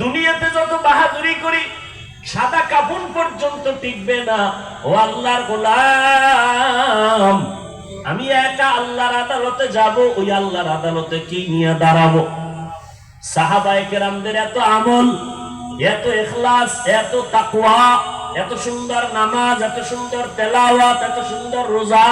দুনিয়াতে যত বাহাদুরি করি, সাদা কাপড় পর্যন্ত টিকবে না। ও আল্লাহর গোলাম, আমি একা আল্লাহর আদালতে যাব, ওই আল্লাহর আদালতে কি নিয়ে দাঁড়াবো? সাহাবায়ে কেরামদের এত আমল, এত ইখলাস এত তাকওয়া, এত সুন্দর নামাজ, এত সুন্দর তেলাওয়াত, এত সুন্দর রোজা,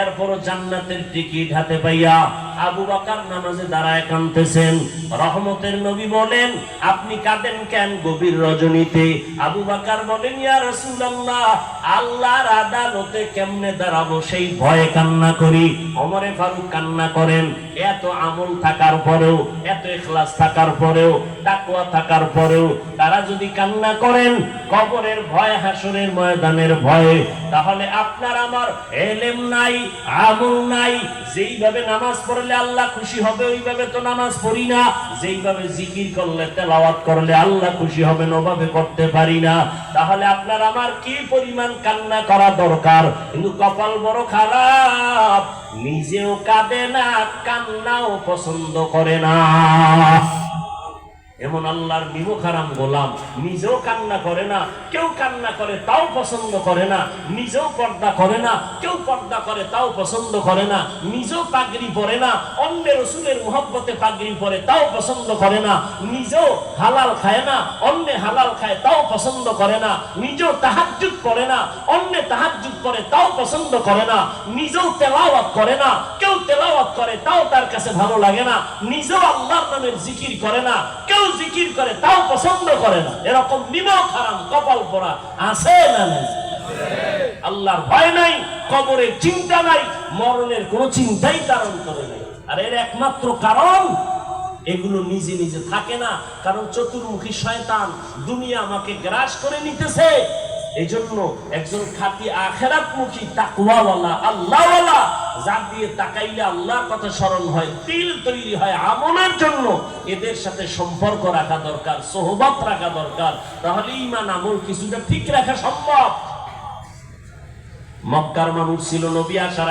এরপরও জান্নাতের টিকিট হাতে পাইয়া আবু বকর নামাজে দাঁড়ায় কাঁদতেছেন। রহমতের নবী বলেন, আপনি কাঁদেন কেন গভীর রজনীতে? আবু বকর বলেন, ইয়া রাসূলুল্লাহ, আল্লাহর আদালতে কেমনে দাঁড়াবো সেই ভয়ে কান্না করি। ওমরে ফারুক কান্না করেন। এত আমল থাকার পরেও, এত ইখলাস থাকার পরেও, তাকওয়া থাকার পরেও, তারা যদি কান্না করেন, কবরের ভয়, হাসরের ময়দানের ভয়ে, তাহলে আপনার আমার এলেম নাই, আমল নাই। যেইভাবে নামাজ পড়লে আল্লাহ খুশি হবে, ওইভাবে তো নামাজ পড়ি না। যেইভাবে জিকির করলে, তেলাওয়াত করলে আল্লাহ খুশি হবে ওভাবে করতে পারি না। তাহলে আপনার আমার কি পরিমাণ কান্না করা দরকার? কিন্তু কপাল বড় খারাপ, নিজেও কাঁদে না, কান্নাও পছন্দ করে না। এমন আল্লাহর নিমুখারাম গোলাম, নিজেও কান্না করে না, কেউ কান্না করে তাও পছন্দ করে না, নিজেও পর্দা করে না, কেউ পর্দা করে তাও পছন্দ করে না, নিজেও পাগড়ি পরে না, অন্যের রসুলের মোহব্বতে পাগড়ি পরে তাও পছন্দ করে না, নিজেও হালাল খায় না, অন্য হালাল খায় তাও পছন্দ করে না, নিজেও তাহাজ্জুদ করে না, অন্য তাহাজ্জুদ করে তাও পছন্দ করে না, নিজেও তেলাওয়াত করে না কেউ তেলাওয়াত করে, তাও তার কাছে ভালো লাগে না। নিজেও আল্লাহর নামের জিকির করে না। কেউ জিকির করে, তাও পছন্দ করে না। এরকম নিমক হারাম কপাল পরা আছে না আল্লাহর ভয় নাই, কবরের চিন্তা নাই, মরণের কোনো চিন্তাই তার অন্তরে নাই। আর এর একমাত্র কারণ, এগুলো নিজে নিজে থাকে না। কারণ চতুর্মুখী শয়তান দুনিয়া আমাকে গ্রাস করে নিতেছে। এই জন্য একজন খাতি আখেরাতমুখী তাকুয়াওয়ালা আল্লাহওয়ালা, যার দিয়ে তাকাইলে আল্লাহর কথা স্মরণ হয়, তিল তৈরি হয় আমলের জন্য, এদের সাথে সম্পর্ক রাখা দরকার, সোহবত রাখা দরকার। তাহলে ইমান আমল কিছুটা ঠিক রাখা সম্ভব। মক্কার মানুষ ছিল নবী আসার